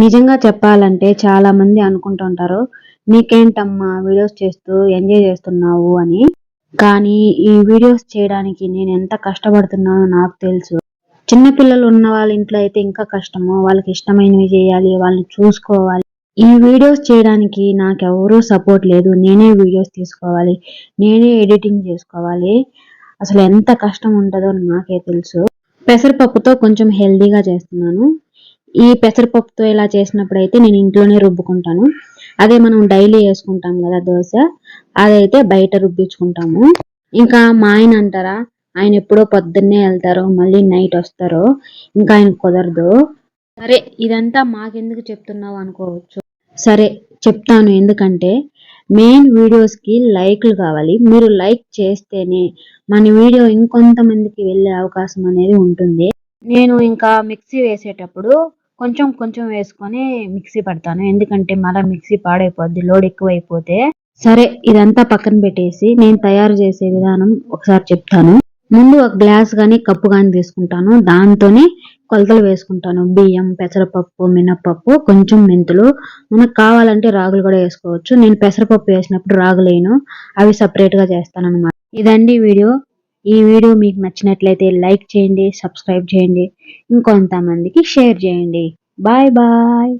నిజంగా చెప్పాలంటే చాలా మంది అనుకుంటుంటారు నీకేంటమ్మా వీడియోస్ చేస్తూ ఎంజాయ్ చేస్తున్నావు అని. కానీ ఈ వీడియోస్ చేయడానికి నేను ఎంత కష్టపడుతున్నానో నాకు తెలుసు. చిన్న పిల్లలు ఉన్న వాళ్ళ ఇంట్లో అయితే ఇంకా కష్టము. వాళ్ళకి ఇష్టమైనవి చేయాలి వాళ్ళని చూసుకోవాలి. ఈ వీడియోస్ చేయడానికి నాకు ఎవరూ సపోర్ట్ లేదు. నేనే వీడియోస్ తీసుకోవాలి నేనే ఎడిటింగ్ చేసుకోవాలి. అసలు ఎంత కష్టం ఉంటుందో నాకే తెలుసు. పెసరపప్పుతో కొంచెం హెల్దీగా చేస్తున్నాను. ఈ పెసరపప్పుతో ఇలా చేసినప్పుడు అయితే నేను ఇంట్లోనే రుబ్బుకుంటాను. అదే మనం డైలీ వేసుకుంటాం కదా దోశ అదైతే బయట రుబ్బించుకుంటాము. ఇంకా మా ఆయన అంటారా ఆయన ఎప్పుడో పొద్దున్నే వెళ్తారో మళ్ళీ నైట్ వస్తారో ఇంకా ఆయన కుదరదు. సరే ఇదంతా మాకెందుకు చెప్తున్నావు అనుకోవచ్చు. సరే చెప్తాను ఎందుకంటే మెయిన్ వీడియోస్కి లైక్లు కావాలి. మీరు లైక్ చేస్తేనే మన వీడియో ఇంకొంతమందికి వెళ్ళే అవకాశం అనేది ఉంటుంది. నేను ఇంకా మిక్సీ వేసేటప్పుడు కొంచెం కొంచెం వేసుకొని మిక్సీ పడతాను. ఎందుకంటే మళ్ళీ మిక్సీ పాడైపోద్ది లోడ్ ఎక్కువైపోతే. సరే ఇదంతా పక్కన పెట్టేసి నేను తయారు చేసే విధానం ఒకసారి చెప్తాను. ముందు ఒక గ్లాస్ కానీ కప్పు కానీ తీసుకుంటాను. దాంతోనే కొలతలు వేసుకుంటాను. బియ్యం పెసరపప్పు మినపప్పు కొంచెం మెంతులు. మనకు కావాలంటే రాగులు కూడా వేసుకోవచ్చు. నేను పెసరపప్పు వేసినప్పుడు రాగులేను అవి సపరేట్గా చేస్తాను అనమాట ఇదండి వీడియో. ఈ వీడియో మీకు నచ్చినట్లయితే లైక్ చేయండి సబ్స్క్రైబ్ చేయండి ఇంకొంతమందికి షేర్ చేయండి. Bye bye.